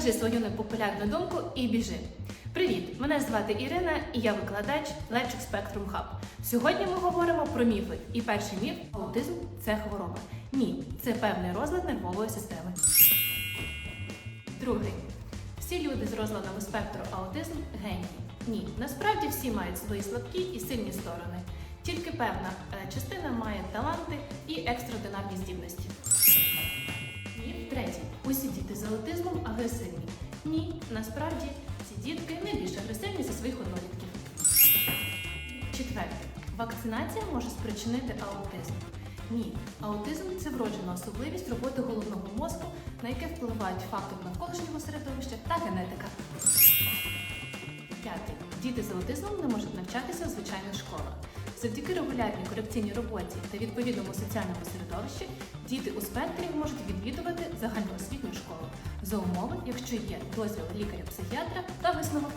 Скажи свою непопулярну думку і біжи. Привіт! Мене звати Ірина і я викладач Лечик Spectrum Hub. Сьогодні ми говоримо про міфи. І перший міф аутизм це хвороба. Ні, це певний розлад нервової системи. Другий. Всі люди з розладами спектру аутизм генії. Ні, насправді всі мають свої слабкі і сильні сторони. Тільки певна е, частина має таланти і екстраординарні здібності. Міф третій. Усі діти з аутизмом агресивні. Ні, насправді ці дітки найбільш агресивні за своїх однолітків. Четверте. Вакцинація може спричинити аутизм. Ні, аутизм це вроджена особливість роботи головного мозку, на яке впливають фактори навколишнього середовища та генетика. П'ятий. Діти з аутизмом не можуть навчатися у звичайних школах. Завдяки регулярній корекційній роботі та відповідному соціальному середовищі діти у спектрі можуть відвідувати за умови, якщо є дозвіл лікаря-психіатра та висновок.